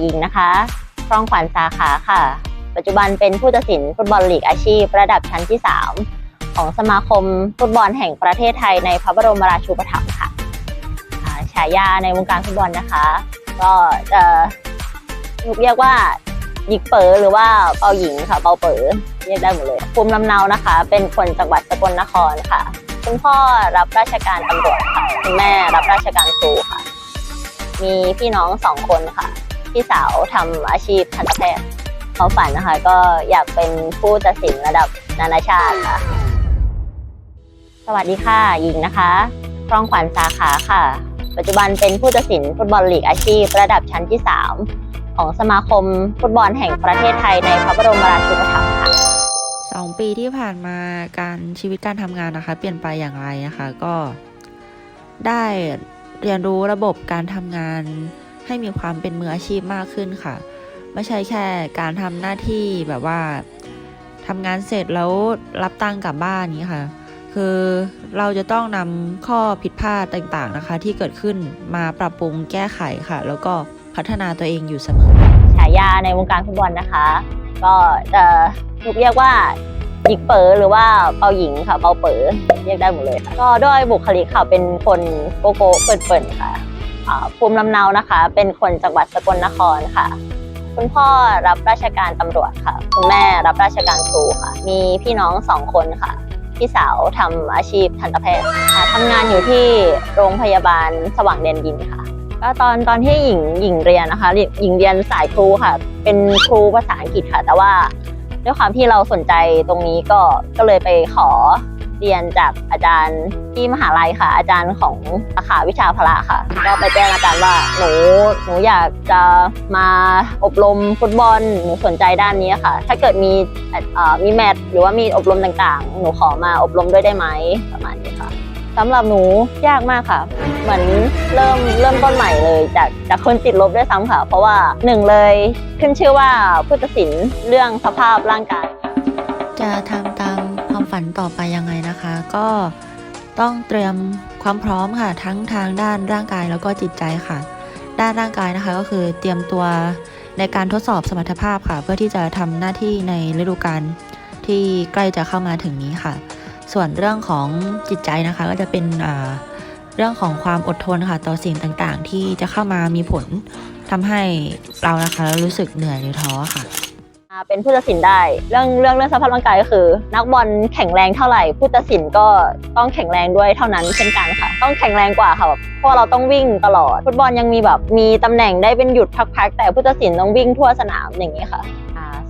หญิงนะคะครองขวัญสาขาค่ะ ปัจจุบันเป็นผู้ตัดสินฟุตบอลลีกอาชีพ ระดับชั้นที่ 3 ของสมาคมฟุตบอลแห่งประเทศไทยในพระบรมราชูปถัมภ์ค่ะฉายาในวงการฟุตบอลนะคะ ก็จะเรียกว่าหยิกเป๋อหรือว่าเปาหญิงค่ะเปาเป๋อเรียกได้หมดเลยภูมิลำเนานะคะ เป็นคนจังหวัดสกลนครค่ะ คุณพ่อรับราชการตำรวจค่ะคุณแม่รับราชการครูค่ะ มีพี่น้องสองคนค่ะ พี่สาวทำอาชีพทันตแพทย์เขาฝันนะคะ ก็อยากเป็นผู้ตัดสินระดับนานาชาติค่ะ สวัสดีค่ะหญิงนะคะครองขวัญสาขาค่ะ ปัจจุบันเป็นผู้ตัดสินฟุตบอลลีกอาชีพ ระดับชั้นที่ 3 ของสมาคมฟุตบอลแห่งประเทศไทยในพระบรมราชูปถัมภ์ค่ะสองปีที่ผ่านมาการชีวิตการทำงานนะคะ เปลี่ยนไปอย่างไรนะคะ ก็ได้เรียนรู้ระบบการทำงาน ให้มีความเป็นมืออาชีพมากขึ้นค่ะ ไม่ใช่แค่การทำหน้าที่แบบว่าทำงานเสร็จแล้วรับตังค์กลับบ้านนี้ค่ะ คือเราจะต้องนำข้อผิดพลาดต่างๆนะคะ ที่เกิดขึ้นมาปรับปรุงแก้ไขค่ะ แล้วก็พัฒนาตัวเองอยู่เสมอฉายาในวงการฟุตบอลนะคะ ก็จะถูกเรียกว่าหยิกเป๋อหรือว่าเปาหญิงค่ะเปาเป๋อเรียกได้หมดเลยค่ะก็ด้วยบุคลิกค่ะเป็นคนโกโก้เปิ่นๆค่ะ ภูมิลำเนานะคะ เป็นคนจังหวัดสกลนครค่ะ คุณพ่อรับราชการตำรวจค่ะ คุณแม่รับราชการครูค่ะ มีพี่น้องสองคนค่ะ พี่สาวทำอาชีพทันตแพทย์ทำงานอยู่ที่โรงพยาบาลสว่างแดนดินค่ะก็ตอนตอนที่หญิงหญิงเรียนนะคะหญิงเรียนสายครูค่ะ เป็นครูภาษาอังกฤษค่ะ แต่ว่าด้วยความที่เราสนใจตรงนี้ก็ก็เลยไปขอ เรียนจากอาจารย์ที่มหาลัยค่ะ อาจารย์ของสาขาวิชาพละค่ะ ก็ไปแจ้งอาจารย์ว่าหนูหนูอยากจะมาอบรมฟุตบอลหนูสนใจด้านนี้ค่ะ ถ้าเกิดมีมีแมตช์หรือว่ามีอบรมต่างๆ หนูขอมาอบรมด้วยได้ไหมประมาณนี้ค่ะสำหรับหนูยากมากค่ะ เหมือนเริ่มเริ่มต้นใหม่เลย จากจากคนติดลบด้วยซ้ำค่ะ เพราะว่าหนึ่งเลยขึ้นชื่อว่าผู้ตัดสินเรื่องสภาพร่างกายจะทำ ความฝันต่อไปยังไงนะคะ ก็ต้องเตรียมความพร้อมค่ะ ทั้งทางด้านร่างกายแล้วก็จิตใจค่ะ ด้านร่างกายนะคะก็คือเตรียมตัวในการทดสอบสมรรถภาพค่ะ เพื่อที่จะทำหน้าที่ในฤดูกาลที่ใกล้จะเข้ามาถึงนี้ค่ะ ส่วนเรื่องของจิตใจนะคะก็จะเป็นเรื่องของความอดทนค่ะ ต่อสิ่งต่างๆ ที่จะเข้ามามีผลทำให้เรานะคะรู้สึกเหนื่อยหรือท้อค่ะ เป็นผู้ตัดสินได้ เรื่องเรื่องเรื่องสภาพร่างกายก็คือ นักบอลแข็งแรงเท่าไหร่ผู้ตัดสินก็ต้องแข็งแรงด้วยเท่านั้นเช่นกันค่ะ ต้องแข็งแรงกว่าค่ะแบบเพราะเราต้องวิ่งตลอด ฟุตบอลยังมีแบบมีตำแหน่งได้เป็นหยุดพักๆแต่ผู้ตัดสินต้องวิ่งทั่วสนามอย่างนี้ค่ะ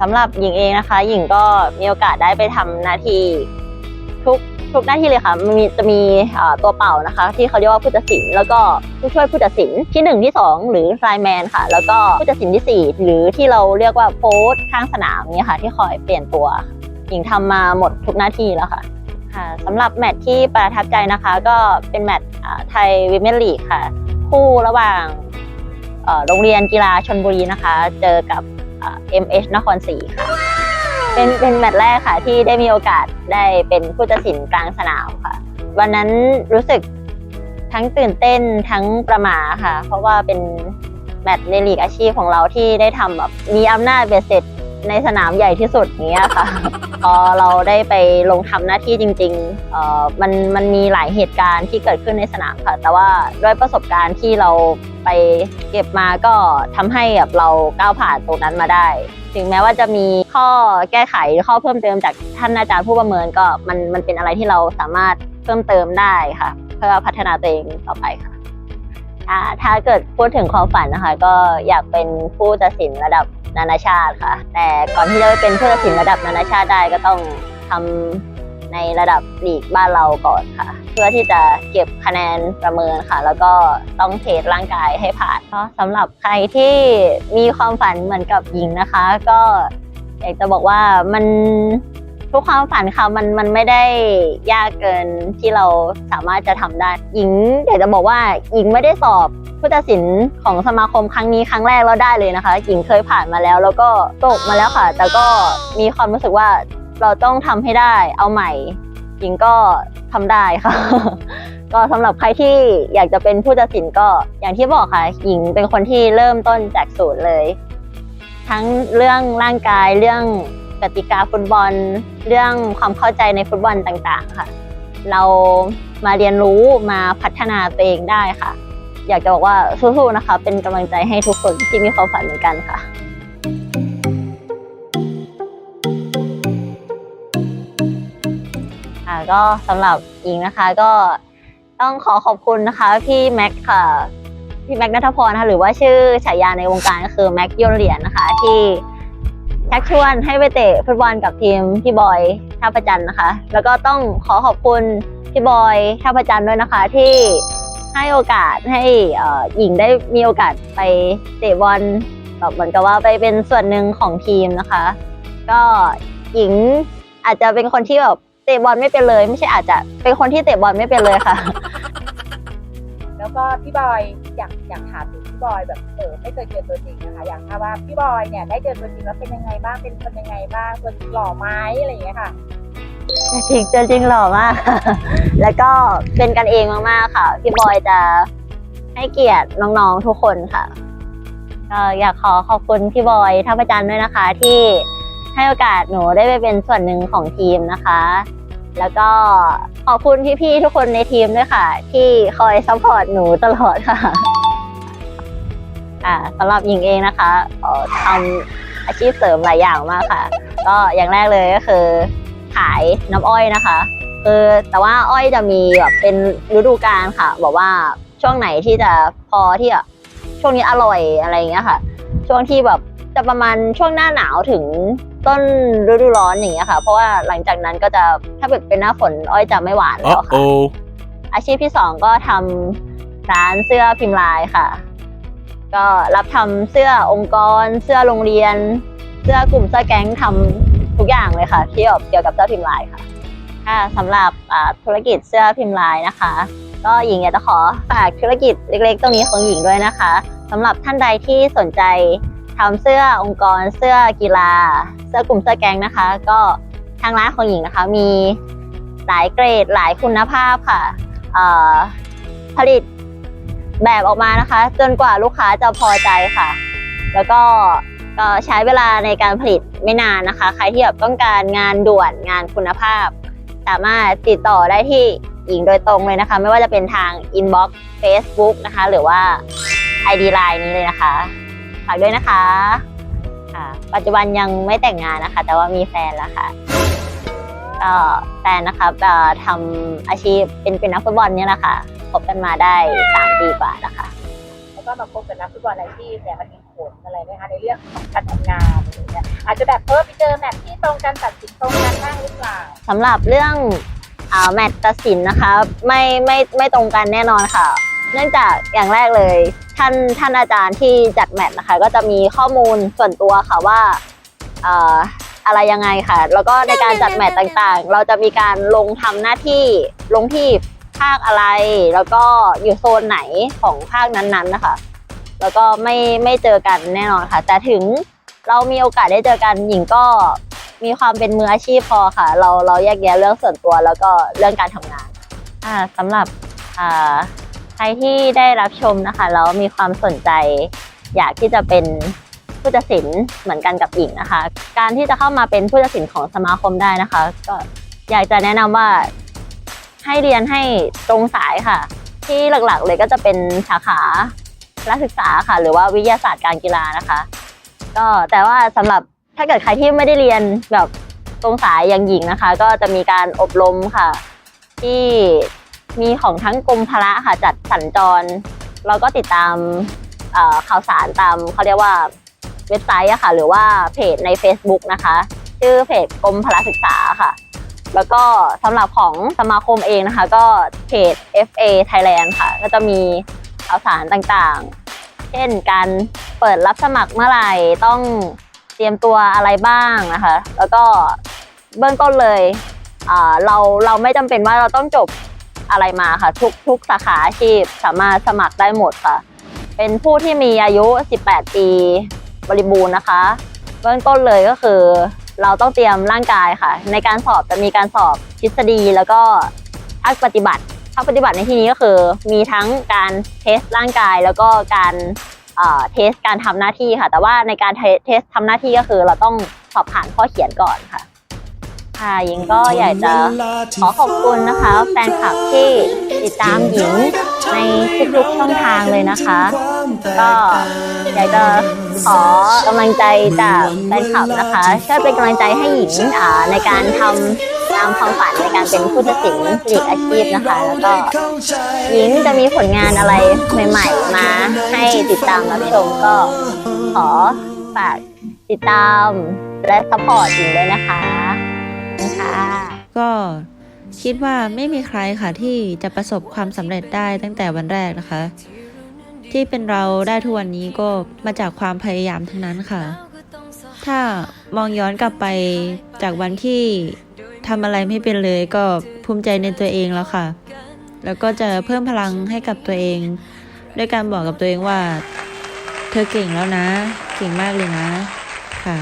สำหรับหญิงเองนะคะ หญิงก็มีโอกาสได้ไปทำหน้าที่ทุก ทุกหน้าที่เลยค่ะมันมีจะมีตัวเป่านะคะ ที่เขาเรียกว่าผู้ตัดสิน แล้วก็ผู้ช่วยผู้ตัดสินที่หนึ่งที่สองหรือไลแมนค่ะ แล้วก็ผู้ตัดสินที่สี่หรือที่เราเรียกว่าโพสต์ข้างสนามเนี่ยค่ะ ที่คอยเปลี่ยนตัวหญิงทำมาหมดทุกหน้าที่แล้วค่ะค่ะสำหรับแมตช์ที่ประทับใจนะคะ ก็เป็นแมตช์ไทยวิมเมนลีกค่ะ คู่ระหว่างโรงเรียนกีฬาชนบุรีนะคะ เจอกับเอ็มเอชนครศรีค่ะ เป็นเป็นแมตช์แรกค่ะที่ได้มีโอกาสได้เป็นผู้ตัดสินกลางสนามค่ะ วันนั้นรู้สึกทั้งตื่นเต้นทั้งประหม่าค่ะ เพราะว่าเป็นแมตช์ในลีกอาชีพของเราที่ได้ทำแบบมีอำนาจเบ็ดเสร็จ ในสนามใหญ่ที่สุดอย่างเงี้ยค่ะ พอเราได้ไปลงทำหน้าที่จริงๆเอ่อมันมันมีหลายเหตุการณ์ที่เกิดขึ้นในสนามค่ะ แต่ว่าด้วยประสบการณ์ที่เราไปเก็บมาก็ทำให้แบบเราก้าวผ่านตรงนั้นมาได้ ถึงแม้ว่าจะมีข้อแก้ไขหรือข้อเพิ่มเติมจากท่านอาจารย์ผู้ประเมินก็มันมันเป็นอะไรที่เราสามารถเพิ่มเติมได้ค่ะ เพื่อพัฒนาตัวเองต่อไปค่ะอ่าถ้าเกิดพูดถึงความฝันนะคะ ก็อยากเป็นผู้ตัดสินระดับ นานาชาติค่ะ แต่ก่อนที่จะไปเป็นผู้ตัดสินระดับนานาชาติได้ก็ต้องทำในระดับลีกบ้านเราก่อนค่ะ เพื่อที่จะเก็บคะแนนประเมินค่ะ แล้วก็ต้องเทสร่างกายให้ผ่านเพราะสำหรับใครที่มีความฝันเหมือนกับหญิงนะคะ ก็อยากจะบอกว่ามัน ทุกความฝันค่ะมันมันไม่ได้ยากเกินที่เราสามารถจะทำได้ หญิงอยากจะบอกว่าหญิงไม่ได้สอบผู้ตัดสินของสมาคมครั้งนี้ครั้งแรกแล้วได้เลยนะคะ หญิงเคยผ่านมาแล้ว แล้วก็ตกมาแล้วค่ะ แต่ก็มีความรู้สึกว่าเราต้องทำให้ได้เอาใหม่ หญิงก็ทำได้ค่ะ ก็สำหรับใครที่อยากจะเป็นผู้ตัดสินก็อย่างที่บอกค่ะ หญิงเป็นคนที่เริ่มต้นจากศูนย์เลย ทั้งเรื่องร่างกายเรื่อง กติกาฟุตบอล เรื่องความเข้าใจในฟุตบอลต่างๆค่ะ เรามาเรียนรู้มาพัฒนาตัวเองได้ค่ะ อยากจะบอกว่าสู้ๆนะคะ เป็นกำลังใจให้ทุกคนที่มีความฝันเหมือนกันค่ะ่ะก็สำหรับหญิงนะคะก็ต้องขอขอบคุณนะคะพี่แม็กค่ะพี่แม็กนัทพรนะคะหรือว่าชื่อฉายาในวงการก็คือแม็กยนเหรียญนะคะที่ ชักชวนให้ไปเตะฟุตบอลกับทีมพี่บอยท่าประจันนะคะ แล้วก็ต้องขอขอบคุณพี่บอยท่าประจันด้วยนะคะ ที่ให้โอกาสให้หญิงได้มีโอกาสไปเตะบอลแบบเหมือนกับว่าไปเป็นส่วนหนึ่งของทีมนะคะ ก็หญิงอาจจะเป็นคนที่แบบเตะบอลไม่เป็นเลย ไม่ใช่อาจจะเป็นคนที่เตะบอลไม่เป็นเลยค่ะ แล้วก็พี่บอยอยากอยากถามถึ บอยแบบเออไม่เคยเจอตัวจริงนะคะอยากทราบว่าพี่บอยเนี่ยได้เจอตัวจริงแล้วเป็นยังไงบ้างเป็นคนยังไงบ้างตัวจริงหล่อไหมอะไรอย่างเงี้ยค่ะจริงเจอจริงหล่อมาก แล้วก็เป็นกันเองมากๆค่ะ พี่บอยจะให้เกียรติน้องๆทุกคนค่ะก็อยากขอขอบคุณพี่บอยท่าประจันด้วยนะคะ ที่ให้โอกาสหนูได้ไปเป็นส่วนหนึ่งของทีมนะคะ แล้วก็ขอบคุณพี่ๆทุกคนในทีมด้วยค่ะ ที่คอยซัพพอร์ตหนูตลอดค่ะ อ่าสำหรับหญิงเองนะคะเอ่อทำอาชีพเสริมหลายอย่างมากค่ะ ก็อย่างแรกเลยก็คือขายน้ำอ้อยนะคะคือแต่ว่าอ้อยจะมีแบบเป็นฤดูกาลค่ะ บอกว่าช่วงไหนที่จะพอที่จะช่วงนี้อร่อยอะไรอย่างเงี้ยค่ะ ช่วงที่แบบจะประมาณช่วงหน้าหนาวถึงต้นฤดูร้อนอย่างเงี้ยค่ะ เพราะว่าหลังจากนั้นก็จะถ้าเกิดเป็นหน้าฝนอ้อยจะไม่หวานแล้วค่ะ Uh-oh. อาชีพที่สองก็ทำร้านเสื้อพิมพ์ลายค่ะ ก็รับทำเสื้อองค์กร เสื้อโรงเรียน เสื้อกลุ่มเสื้อแก๊งทำทุกอย่างเลยค่ะ ที่เกี่ยวกับเสื้อพิมพ์ลายค่ะค่ะสำหรับธุรกิจเสื้อพิมพ์ลายนะคะ ก็หญิงอยากจะขอฝากธุรกิจเล็กๆตรงนี้ของหญิงด้วยนะคะสำหรับท่านใดที่สนใจทำเสื้อองค์กร เสื้อกีฬา เสื้อกลุ่มเสื้อแก๊งนะคะ ก็ทางร้านของหญิงนะคะมีหลายเกรดหลายคุณภาพค่ะผลิต แบบออกมานะคะ จนกว่าลูกค้าจะพอใจค่ะ แล้วก็ก็ใช้เวลาในการผลิตไม่นานนะคะ ใครที่แบบต้องการงานด่วนงานคุณภาพ สามารถติดต่อได้ที่หญิงโดยตรงเลยนะคะ ไม่ว่าจะเป็นทาง inbox Facebook นะคะ หรือว่า ID Line นี้เลยนะคะฝากด้วยนะคะค่ะปัจจุบันยังไม่แต่งงานนะคะ แต่ว่ามีแฟนแล้วค่ะ แฟนนะคะเอ่อทำอาชีพเป็นเป็นนักฟุตบอลเนี่ยแหละค่ะคบกันมาได้สามปีกว่าแล้วค่ะแล้วก็มาพบกับนักฟุตบอลอาชีพเนี่ยมันมีผลอะไรไหมคะในเรื่องของการทำงานอะไรอย่างเงี้ยอาจจะแบบเออไปเจอแมทที่ตรงกันตัดสินตรงกันบ้างหรือเปล่าสำหรับเรื่องอาแมตช์ตัดสินนะคะไม่ไม่ไม่ตรงกันแน่นอนค่ะ เนื่องจากอย่างแรกเลย ท่านท่านอาจารย์ที่จัดแมตช์นะคะ ก็จะมีข้อมูลส่วนตัวค่ะว่าเอ่ออะไรยังไงค่ะ แล้วก็ในการจัดแมตช์ต่างๆ เราจะมีการลงทำหน้าที่ลงที่ภาคอะไร แล้วก็อยู่โซนไหนของภาคนั้นๆนะคะ แล้วก็ไม่ไม่เจอกันแน่นอนค่ะ แต่ถึงเรามีโอกาสได้เจอกันหญิงก็มีความเป็นมืออาชีพพอค่ะ เราเราแยกแยะเรื่องส่วนตัวแล้วก็เรื่องการทำงานอ่าสำหรับอ่าใครที่ได้รับชมนะคะแล้วมีความสนใจ อยากที่จะเป็น ผู้ตัดสินเหมือนกันกับหญิงนะคะ การที่จะเข้ามาเป็นผู้ตัดสินของสมาคมได้นะคะ ก็อยากจะแนะนำว่าให้เรียนให้ตรงสายค่ะ ที่หลักๆเลยก็จะเป็นสาขานักศึกษาค่ะ หรือว่าวิทยาศาสตร์การกีฬานะคะ ก็แต่ว่าสำหรับถ้าเกิดใครที่ไม่ได้เรียนแบบตรงสายอย่างหญิงนะคะ ก็จะมีการอบรมค่ะ ที่มีของทั้งกรมพละค่ะจัดสัญจรแล้วก็ติดตามข่าวสารตามเขาเรียกว่า เว็บไซต์อะค่ะ หรือว่าเพจใน Facebook นะคะ ชื่อเพจกรมพละศึกษาค่ะ แล้วก็สำหรับของสมาคมเองนะคะ ก็เพจ FA Thailand ค่ะ ก็จะมีข่าวสารต่างๆ เช่นการเปิดรับสมัครเมื่อไหร่ต้องเตรียมตัวอะไรบ้างนะคะ แล้วก็เบื้องต้นเลยเราเราไม่จำเป็นว่าเราต้องจบอะไรมาค่ะ ทุกทุกสาขาอาชีพสามารถสมัครได้หมดค่ะ เป็นผู้ที่มีอายุ 18 ปี บริบูรณ์นะคะ เบื้องต้นเลยก็คือ เราต้องเตรียมร่างกายค่ะ ในการสอบจะมีการสอบทฤษฎีแล้วก็ภาคปฏิบัติภาคปฏิบัติในที่นี้ก็คือ มีทั้งการเทสร่างกายแล้วก็การเอ่อเทสการทำหน้าที่ค่ะ แต่ว่าในการเทสเทสทำหน้าที่ก็คือ เราต้องสอบผ่านข้อเขียนก่อนค่ะ ค่ะหญิงก็อยากจะขอขอบคุณนะคะแฟนคลับที่ติดตามหญิงในทุกๆช่องทางเลยนะคะ ก็อยากจะขอกำลังใจจากแฟนคลับนะคะช่วยเป็นกำลังใจให้หญิงในการทำตามความฝันในการเป็นผู้ตัดสินลีกอาชีพนะคะ แล้วก็หญิงจะมีผลงานอะไรใหม่ ๆ มาให้ติดตามรับชมก็ขอฝากติดตามและสปอร์ตหญิงด้วยนะคะ ก็คิดว่าไม่มีใครค่ะที่จะประสบความสำเร็จได้ตั้งแต่วันแรกนะคะ ที่เป็นเราได้ทุกวันนี้ก็มาจากความพยายามทั้งนั้นค่ะ ถ้ามองย้อนกลับไปจากวันที่ทำอะไรไม่เป็นเลยก็ภูมิใจในตัวเองแล้วค่ะ แล้วก็จะเพิ่มพลังให้กับตัวเอง ด้วยการบอกกับตัวเองว่า เธอเก่งแล้วนะ เก่งมากเลยนะค่ะ